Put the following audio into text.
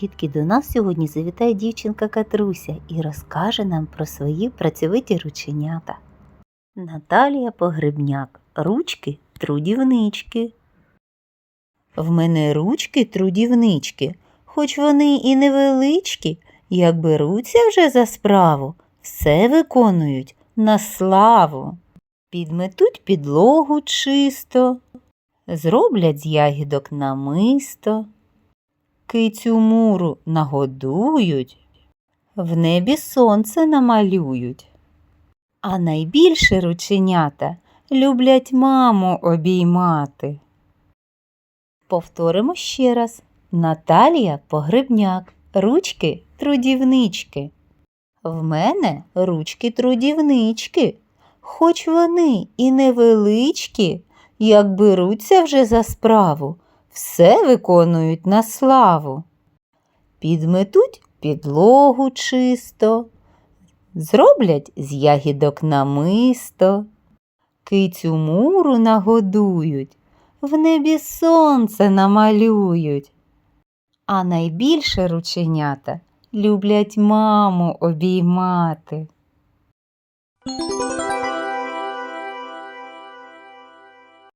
Дітки, до нас сьогодні завітає дівчинка Катруся і розкаже нам про свої працьовиті рученята. Наталія Погребняк. Ручки трудівнички. В мене ручки трудівнички, хоч вони і невеличкі, як беруться вже за справу, все виконують на славу. Підметуть підлогу чисто, зроблять з ягідок намисто кицю муру нагодують, в небі сонце намалюють. А найбільше рученята люблять маму обіймати. Повторимо ще раз. Наталія Погребняк. Ручки трудівнички. В мене ручки трудівнички, хоч вони і невеличкі, як беруться вже за справу, все виконують на славу. Підметуть підлогу чисто, зроблять з ягідок намисто, кицю муру нагодують, в небі сонце намалюють. А найбільше рученята люблять маму обіймати.